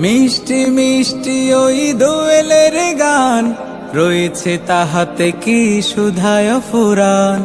মিষ্টি মিষ্টি ওই দোয়েলের গান রয়েছে তাহাতে কি সুধায় ফুরান?